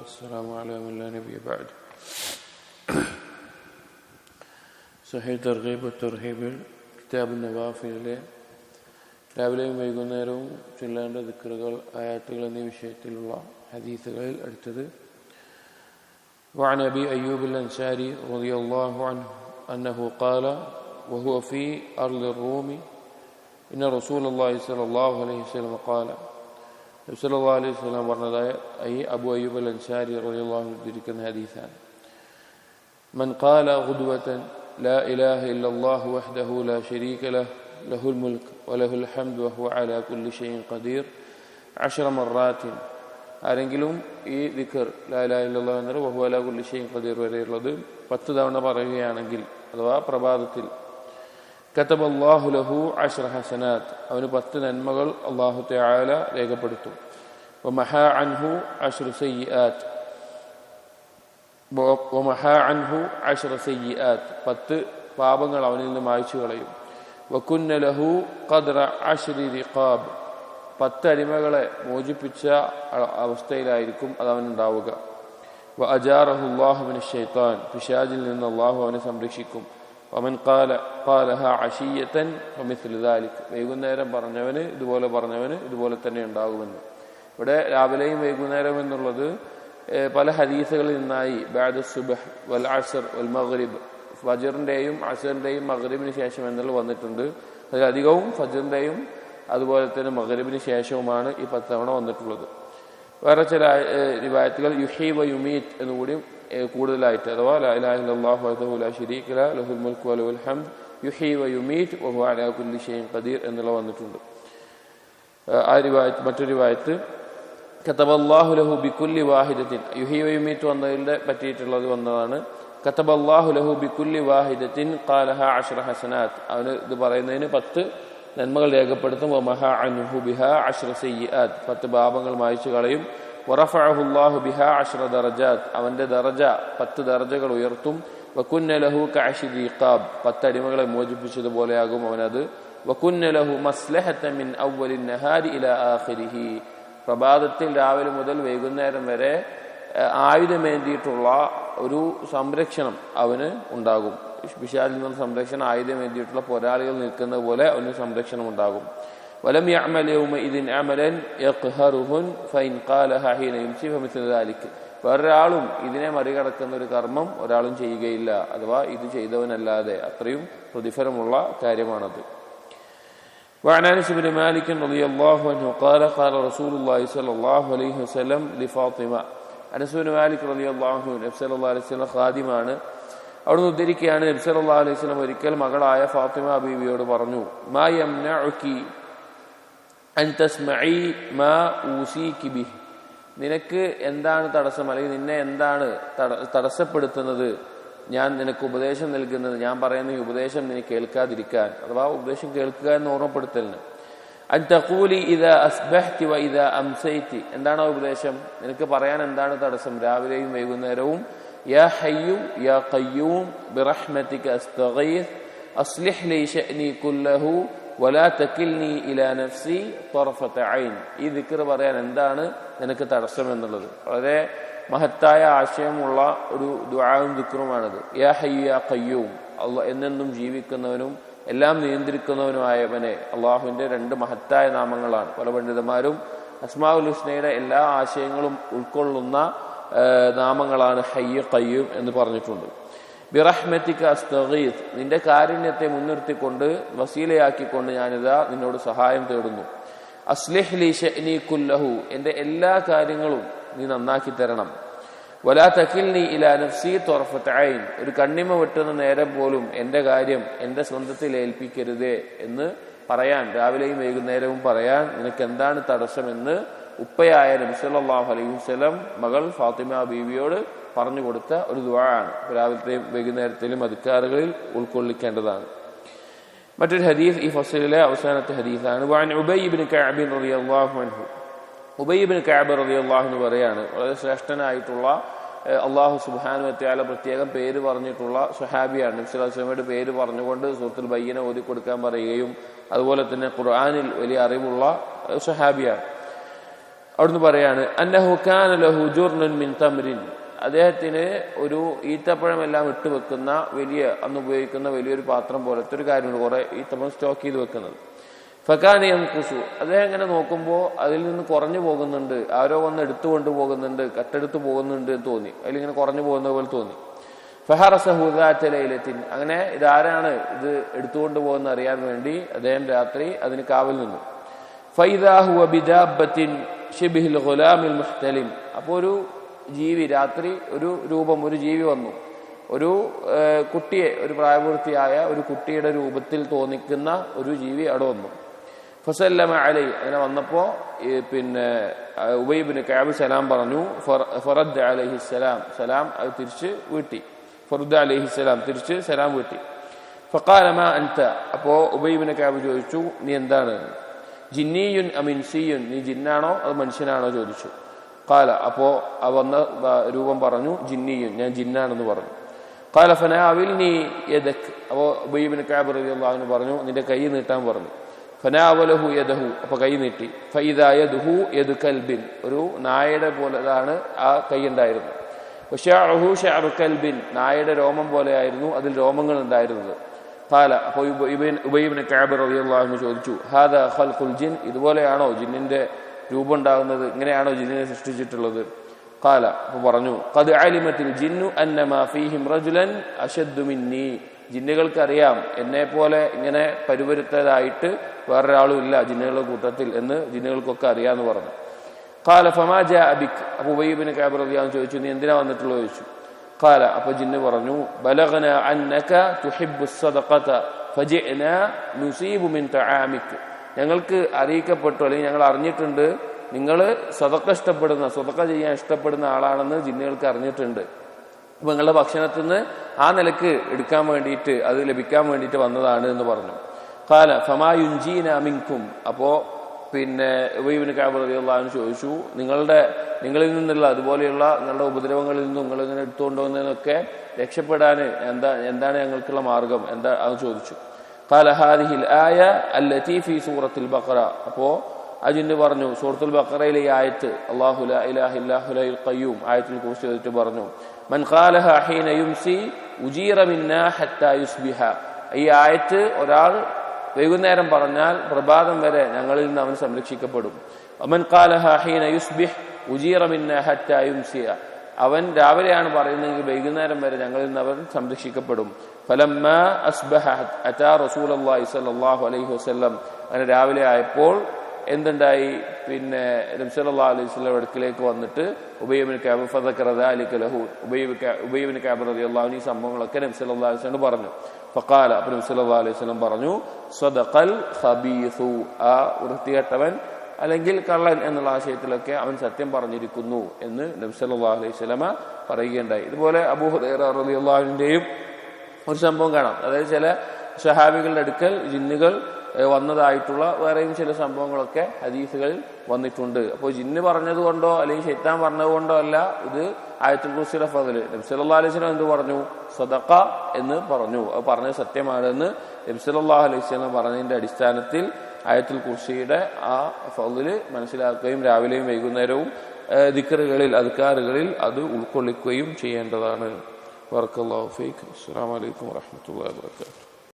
والسلام على من لا نبي بعد സഹീ തർഗീബ് തർഹീബിൽ കിതാബ് നവാഫിലെ രാവിലെയും വൈകുന്നേരവും ചൊല്ലേണ്ട ദിക്കറുകൾ ആയാത്തുകൾ എന്നീ വിഷയത്തിലുള്ള ഹദീസുകളിൽ അടുത്തത് وعن أبي أيوب الأنصاري رضي الله عنه أنه قال وهو في أرض الروم إن رسول الله صلى الله عليه وسلم قال നബ്സല്ലാ അലൈഹി സ്വലാം പറഞ്ഞതായ ഈ അബു അയ്യൂബ് അൽ അൻസാരി റളിയല്ലാഹു ഉദ്ധരിക്കുന്ന ഹദീസാണ് من قال غدوة لا إله إلا الله وحده لا شريك له له الملك وله الحمد وهو على كل شيء قدير عشر مرات ആരെങ്കിലും ഈ ദിക്കർ ലാലാ ഇല്ലാ എന്നത് ബഹുവല കുല്ലിശയും കതീർ വരെയുള്ളത് പത്ത് തവണ പറയുകയാണെങ്കിൽ അഥവാ പ്രഭാതത്തിൽ കത്തബ് അള്ളാഹു ലഹു അഷ്റ ഹസനാത്ത് അവന് പത്ത് നന്മകൾ അള്ളാഹു തയാല രേഖപ്പെടുത്തും. വമഹ അൻഹു അഷ്റ സയ്യാത്ത് വമഹ അൻഹു അഷ്റ സയ്യാത്ത് പത്ത് പാപങ്ങൾ അവനിൽ നിന്ന് മായ്ച്ചു കളയും. ലഹു ഖദ്ര അഷ്രി പത്ത് അടിമകളെ മോചിപ്പിച്ച അവസ്ഥയിലായിരിക്കും അത് അവനുണ്ടാവുക. വ ഷെയ്ത്താൻ പിശാജിൽ നിന്ന് അള്ളാഹു അവനെ സംരക്ഷിക്കും. അവൻ കാല കാലഹ അഷീയത്തൻ ഫമിസ്ലിദാലിക് വൈകുന്നേരം പറഞ്ഞവന് ഇതുപോലെ പറഞ്ഞവന് ഇതുപോലെ തന്നെ ഉണ്ടാകുമെന്ന്. ഇവിടെ രാവിലെയും വൈകുന്നേരം എന്നുള്ളത് പല ഹദീസുകളിൽ നിന്നായി. ബാദ് സുബഹ് വൽ അസർ വൽ മഗ്രിബ്. ഫജറിന്റെയും അസറിന്റെയും മഗ്രിബിന് ശേഷം എന്നുള്ളത് വന്നിട്ടുണ്ട്. അതിലധികവും ഫജറിന്റെയും അതുപോലെ തന്നെ മഗ്രിബിന് ശേഷവുമാണ് ഈ പത്തവണ തവണ വന്നിട്ടുള്ളത്. വേറെ ചില റിവായത്തുകൾ യുഹീബ വ യുമീറ്റ് എന്നുകൂടി കൂടുതലായിട്ട്. അഥവാ ലാഹു ലഹുൽ മുൽക്ക് വലഹുൽ ഹംദ് യുഹി വ യുമീറ്റ് വഹു അലാ കുല്ലി ഖദീർ എന്നുള്ള വന്നിട്ടുണ്ട്. ആ റിവായത്ത് മറ്റൊരു വായത്ത് കത്തബല്ലാഹു ലഹു ബിക്കുല്ലി വാഹിദത്തിൻ. യുഹി വ യുമീറ്റ് വന്നതിന്റെ പറ്റിയിട്ടുള്ളത് വന്നതാണ്. കത്തബല്ലാഹു ലഹു ബിക്കുല്ലി വാഹിദത്തിൻ കാലഹ അഷ്റ ഹസനാത്ത്. അവന് ഇത് പറയുന്നതിന് പത്ത് നന്മകൾ രേഖപ്പെടുത്തും. പത്ത് പാപങ്ങൾ മായച്ചു കളയും. വറഫഅഹുല്ലാഹു ബിഹ അവന്റെ ദറജ പത്ത് ദറജകൾ ഉയർത്തും. വക്കുന്നലഹു ലഹു കഅശിദി ഖാബ് പത്ത് അടിമകളെ മോചിപ്പിച്ചതുപോലെയാകും അവനത്. വക്കുന്നലഹു ലഹു മസ്ലഹത്ത മിൻ അവ്വലിൻ നഹാരി ഇലാ ആഖിരിഹി. പ്രഭാതത്തിൽ രാവിലെ മുതൽ വൈകുന്നേരം വരെ ആയുധമേന്തിയിട്ടുള്ള ഒരു സംരക്ഷണം അവന് ഉണ്ടാകും പിശാലിൽ നിന്ന് സംരക്ഷണം ആയുധം വേണ്ടിയിട്ടുള്ള പോരാളികൾ നിൽക്കുന്നത് പോലെ അവന് സംരക്ഷണം ഉണ്ടാകും വലം യഅമലവും ഇതിൻ അമലൻ യഖ്ഹറുഹുൻ ഫൈൻ ഖാലഹ ഹീന യുംസി ഫമിസ്ലു ദാലിക് വേറൊരാളും ഇതിനെ മറികടക്കുന്ന ഒരു കർമ്മം ഒരാളും ചെയ്യുകയില്ല അഥവാ ഇത് ചെയ്തവനല്ലാതെ അത്രയും പ്രതിഫലമുള്ള കാര്യമാണത് وعن انس بن مالك رضي الله عنه قال قال رسول الله صلى الله عليه وسلم لفاطمه അനസ് മാലിക് റളിയല്ലാഹു അള്ളാഹു നബി സല്ലല്ലാഹു അലൈഹി വസല്ലം ഖാദിമാണ്. അവിടുന്ന് ഉദ്ധരിക്കുകയാണ് നബ്സൽ അള്ളാഹു അലൈഹി വസല്ലം ഒരിക്കൽ മകളായ ഫാത്തിമ ബീവിയോട് പറഞ്ഞു മാ അൻ മാ നിനക്ക് എന്താണ് തടസ്സം? അല്ലെങ്കിൽ നിന്നെ എന്താണ് തടസ്സപ്പെടുത്തുന്നത്? ഞാൻ നിനക്ക് ഉപദേശം നൽകുന്നത് ഞാൻ പറയുന്ന ഈ ഉപദേശം നിനക്ക് കേൾക്കാതിരിക്കാൻ. അഥവാ ഉപദേശം കേൾക്കുക എന്ന് ഓർമ്മപ്പെടുത്തലിന്. അൻ ഇദാ അസ്ബഹ്തി വ ഇത അംസൈത്തി എന്താണ് ഉപദേശം? നിനക്ക് പറയാൻ എന്താണ് തടസ്സം? രാവിലെയും വൈകുന്നേരവും യാ ഹയ്യു യാ ഖയ്യൂം ബിറഹ്മതിക അസ്തഗീസ് അസ്ലിഹ് ലി ഷഅനി കുല്ലഹു വലാ തകിൽനി ഇലാ നഫ്സി തർഫത ഐൻ. ഈ ദിക്ർ പറയാൻ എന്താണ് നിനക്ക് തടസ്സം എന്നുള്ളത്? വളരെ മഹത്തായ ആശയമുള്ള ഒരു ദുആവും ദിക്റുമാണത്. യാ ഹയ്യു യാ ഖയ്യൂം. അള്ളാഹ് എന്നെന്നും ജീവിക്കുന്നവനും എല്ലാം നിയന്ത്രിക്കുന്നവനുമായവനെ അള്ളാഹുവിന്റെ രണ്ട് മഹത്തായ നാമങ്ങളാണ്. പല പണ്ഡിതന്മാരും അസ്മാഉൽ ഹുസ്നയുടെ എല്ലാ ആശയങ്ങളും ഉൾക്കൊള്ളുന്ന നാമങ്ങളാണ് ഹയ്യ കയ്യും എന്ന് പറഞ്ഞിട്ടുണ്ട്. ബിറഹ്മത്തിക്ക് അസ്തഗീദ് നിന്റെ കാരുണ്യത്തെ മുൻനിർത്തിക്കൊണ്ട് വസീലയാക്കിക്കൊണ്ട് ഞാനിതാ നിന്നോട് സഹായം തേടുന്നു. അസ്ലിഹ് ലി ഷഅനി കുല്ലഹു എന്റെ എല്ലാ കാര്യങ്ങളും നീ നന്നാക്കി തരണം. വലാ ഇലാ നഫ്സി തൊറഫത്തൈൻ ഒരു കണ്ണിമ വെട്ടുന്ന നേരം പോലും എന്റെ കാര്യം എന്റെ സ്വന്തത്തിൽ ഏൽപ്പിക്കരുത് എന്ന് പറയാൻ രാവിലെയും വൈകുന്നേരവും പറയാൻ നിനക്ക് എന്താണ് തടസ്സമെന്ന് ഉപ്പയായ നബി സല്ലല്ലാഹു അലൈഹി വസല്ലം മകൾ ഫാത്തിമ ബീവിയോട് പറഞ്ഞു കൊടുത്ത ഒരു ദുവാണ് രാവിലത്തെയും വൈകുന്നേരത്തിലും അധികാരങ്ങളിൽ ഉൾക്കൊള്ളിക്കേണ്ടതാണ്. മറ്റൊരു ഹദീസ് ഈ ഫസലിലെ അവസാനത്തെ ഹദീസാണ്. ഉബൈബിൻ ഉബൈബിൻ കഅബ് റളിയല്ലാഹു അൻഹു പറയാണ് വളരെ ശ്രേഷ്ഠനായിട്ടുള്ള അള്ളാഹു സുബാനു വത്യാല പ്രത്യേകം പേര് പറഞ്ഞിട്ടുള്ള സുഹാബിയാണ് നബ്സുലാസ്ലമയുടെ പേര് പറഞ്ഞുകൊണ്ട് സൂറത്തുൽ ബയ്യന ഓതി കൊടുക്കാൻ പറയുകയും അതുപോലെ തന്നെ ഖുർആാനിൽ വലിയ അറിവുള്ള സുഹാബിയാണ് അവിടുന്ന് പറയാണ് അന്നഹു കാന ലഹു ജുർനുൻ മിൻ തമരിൻ. അദ്ദേഹത്തിന് ഒരു ഈത്തപ്പഴമെല്ലാം ഇട്ട് വെക്കുന്ന വലിയ അന്ന് ഉപയോഗിക്കുന്ന വലിയൊരു പാത്രം പോലത്തെ ഒരു കാര്യമുണ്ട്. കുറെ ഈത്തപ്പഴം സ്റ്റോക്ക് ചെയ്ത് വെക്കുന്നത്. ഫക്കാനിയം കുസു അദ്ദേഹം ഇങ്ങനെ നോക്കുമ്പോൾ അതിൽ നിന്ന് കുറഞ്ഞു പോകുന്നുണ്ട്. ആരോ വന്ന് എടുത്തു കൊണ്ടുപോകുന്നുണ്ട് കട്ടെടുത്ത് പോകുന്നുണ്ട് എന്ന് തോന്നി. അതിലിങ്ങനെ കുറഞ്ഞു പോകുന്ന പോലെ തോന്നി. ഫഹറസഹുദാറ്റലൈലത്തിൻ അങ്ങനെ ഇതാരാണ് ഇത് എടുത്തുകൊണ്ട് പോകുന്ന അറിയാൻ വേണ്ടി അദ്ദേഹം രാത്രി അതിന് കാവൽ നിന്നു. ഫൈദാഹു ബിദാബത്തിൻ ഷിബിഹിൽ ഗുലാമിൽ മുഹ്തലിം. അപ്പോൾ ഒരു ജീവി രാത്രി ഒരു രൂപം ഒരു ജീവി വന്നു. ഒരു കുട്ടിയെ ഒരു പ്രായപൂർത്തിയായ ഒരു കുട്ടിയുടെ രൂപത്തിൽ തോന്നിക്കുന്ന ഒരു ജീവി അവിടെ വന്നു. ഫസല്ലമ അലൈ. അങ്ങനെ വന്നപ്പോ ഈ പിന്നെ ഉബൈബിന് കാബ് സലാം പറഞ്ഞു ഫറ- ഫറദ് അലഹി സലാം സലാം അത് തിരിച്ച് വീട്ടി. ഫറുദ് അലഹി സലാം തിരിച്ച് സലാം വീട്ടി. ഫക്കാലമ അൻത. അപ്പോ ഉബൈബിന് കാബ് ചോദിച്ചു നീ എന്താണ്? ജിന്നിയുൻ അമിൻസിയുൻ നീ ജിന്നാണോ അത് മനുഷ്യനാണോ? ചോദിച്ചു. കാല അപ്പോ ആ വന്ന രൂപം പറഞ്ഞു ജിന്നിയുൻ. ഞാൻ ജിന്നാണെന്ന് പറഞ്ഞു. കാല അവിൽ നീ എതക് അപ്പോ ഉബൈബിന് കാബ് അള്ളാഹുവിന് പറഞ്ഞു നിന്റെ കൈ നീട്ടാൻ പറഞ്ഞു. ഫനാവലഹു യദഹു. അപ്പൊ കൈ നീട്ടി. ഫൈദായ യദ്ഹു യദ് കൽബിൻ. ഒരു നായയുടെ പോലെതാണ് ആ കൈ ഉണ്ടായിരുന്നത്. ഉഷാഹു ശഅറു കൽബിൻ. നായയുടെ രോമം പോലെയായിരുന്നു അതിൽ രോമങ്ങൾ ഉണ്ടായിരുന്നത്. കാല അപ്പോൾ ഉബൈബിന് കാബ് അൻഹു ചോദിച്ചു ഹാദ ഖൽഖുൽ ജിൻ? ഇതുപോലെയാണോ ജിന്നിന്റെ രൂപം ഉണ്ടാകുന്നത്? ഇങ്ങനെയാണോ ജിന്നിനെ സൃഷ്ടിച്ചിട്ടുള്ളത്? കാല അപ്പോൾ പറഞ്ഞു ഖദ് അലിമത്തിൽ ജിന്നു അന്നമാ ഫീഹിം റജുലൻ അശദ്ദു മിന്നി. ജിന്നുകൾക്കറിയാം. എന്നെ പോലെ ഇങ്ങനെ പരിവരുത്തതായിട്ട് വേറൊരാളും ഇല്ല ജിന്നുകളുടെ കൂട്ടത്തിൽ എന്ന് ജിന്നുകൾക്കൊക്കെ അറിയാന്ന് പറഞ്ഞു. കാല ഫമാജ അബിക്? അപ്പൊ ഉബൈബിന് കാബ് അറിയാന്ന് ചോദിച്ചു നീ എന്തിനാ വന്നിട്ടുള്ളത്? ചോദിച്ചു. കാല അപ്പൊ ജിന്ന് പറഞ്ഞു ബലഗന അന്നക നുസീബു മിൻ ഞങ്ങൾക്ക് അറിയിക്കപ്പെട്ടു അല്ലെങ്കിൽ ഞങ്ങൾ അറിഞ്ഞിട്ടുണ്ട് നിങ്ങൾ സ്വതക്ക ഇഷ്ടപ്പെടുന്ന സ്വതക്ക ചെയ്യാൻ ഇഷ്ടപ്പെടുന്ന ആളാണെന്ന് ജിന്നുകൾക്ക് അറിഞ്ഞിട്ടുണ്ട്. നിങ്ങളുടെ ഭക്ഷണത്തിൽ നിന്ന് ആ നിലയ്ക്ക് എടുക്കാൻ വേണ്ടിയിട്ട് അത് ലഭിക്കാൻ വേണ്ടിയിട്ട് വന്നതാണ് എന്ന് പറഞ്ഞു. കാല ഫമായുഞ്ചീന അമിങ്കും അപ്പോ പിന്നെ ഉബൈബിന് കാബറിയുള്ള ചോദിച്ചു നിങ്ങളുടെ നിങ്ങളിൽ നിന്നുള്ള അതുപോലെയുള്ള നിങ്ങളുടെ ഉപദ്രവങ്ങളിൽ നിന്നും നിങ്ങൾ ഇങ്ങനെ എടുത്തുകൊണ്ടുവന്നതിനൊക്കെ രക്ഷപ്പെടാൻ എന്താ എന്താണ് ഞങ്ങൾക്കുള്ള മാർഗം? എന്താ അത് ചോദിച്ചു. കാലഹാദിഹിൽ ആയ അൽ ലത്തീഫി സൂറത്തിൽ ബക്കറ അപ്പോൾ അജിന്ന് പറഞ്ഞു സൂറത്തുൽ ബക്കറയിലെ ഈ ആയത്ത് ലാ ഇലാഹ ഇല്ലാഹു ലൽ ഖയ്യൂം ആയത്തിൽ കുറിച്ച് ചെയ്തിട്ട് പറഞ്ഞു മൻ ഖാലഹ ഹീന യുംസി ഉജീറ മിന്നാ ഹത്താ യുസ്ബിഹ ഈ ആയത്ത് ഒരാൾ വൈകുന്നേരം പറഞ്ഞാൽ പ്രഭാതം വരെ ഞങ്ങളിൽ നിന്ന് അവൻ സംരക്ഷിക്കപ്പെടും. അമൻ ഖാലഹ ഹീന യുസ്ബിഹ് ഉജീറ മിന്നാ ഹത്താ യുംസിയ അവൻ രാവിലെയാണ് പറയുന്നതെങ്കിൽ വൈകുന്നേരം വരെ ഞങ്ങളിൽ നിന്ന് അവൻ സംരക്ഷിക്കപ്പെടും. ഫലമ്മ അസ്ബഹ അറ്റാ റസൂലി സല്ലാഹു അലൈഹി വസ്ലം അങ്ങനെ രാവിലെ ആയപ്പോൾ എന്തുണ്ടായി? പിന്നെ നബ്സല്ലാ അലൈഹി സ്വലം അടുക്കിലേക്ക് വന്നിട്ട് ഉബൈബിന് ക്യാബ് ഫതക്കറത അലിക്ക് ലഹു. ഉബൈബ് ഉബൈബിന് ക്യാബ് റതി അള്ളാഹുൻ ഈ സംഭവങ്ങളൊക്കെ നബ്സല്ലാ അലൈഹി സ്വലം പറഞ്ഞു. ഫക്കാല അപ്പൊ നബ്സല്ലാ അലൈഹി സ്വലം പറഞ്ഞു സ്വദഖൽ ഖബീസു. ആ വൃത്തികെട്ടവൻ അല്ലെങ്കിൽ കള്ളൻ എന്നുള്ള ആശയത്തിലൊക്കെ അവൻ സത്യം പറഞ്ഞിരിക്കുന്നു എന്ന് നബ്സല്ലാ അലൈഹി സ്വലമ പറയുകയുണ്ടായി. ഇതുപോലെ അബൂഹുദൈറ റതി അള്ളാഹുവിന്റെയും ഒരു സംഭവം കാണാം. അതായത് ചില ഷഹാബികളുടെ അടുക്കൽ ജിന്നുകൾ വന്നതായിട്ടുള്ള വേറെയും ചില സംഭവങ്ങളൊക്കെ ഹദീസുകളിൽ വന്നിട്ടുണ്ട്. അപ്പോൾ ജിന്ന് പറഞ്ഞതുകൊണ്ടോ അല്ലെങ്കിൽ ഷെയ്ത്താൻ പറഞ്ഞതുകൊണ്ടോ അല്ല ഇത് ആയത്തുൽ കുർസിയുടെ ഫതിൽ അലൈഹി സ്വലം എന്ത് പറഞ്ഞു? സദക്ക എന്ന് പറഞ്ഞു. അത് പറഞ്ഞത് സത്യമാണെന്ന് നബ്സല്ലാ അലൈഹി സ്വലം പറഞ്ഞതിന്റെ അടിസ്ഥാനത്തിൽ ആയത്തുൽ കുർസിയുടെ ആ ഫതിൽ മനസ്സിലാക്കുകയും രാവിലെയും വൈകുന്നേരവും ദിക്കറുകളിൽ അധികാറുകളിൽ അത് ഉൾക്കൊള്ളിക്കുകയും ചെയ്യേണ്ടതാണ്. വർക്കല്ലാഹു ഫൈക്ക്. അസ്സലാമു അലൈക്കും വറഹ്മത്തുള്ളാഹി വബറകാതുഹു.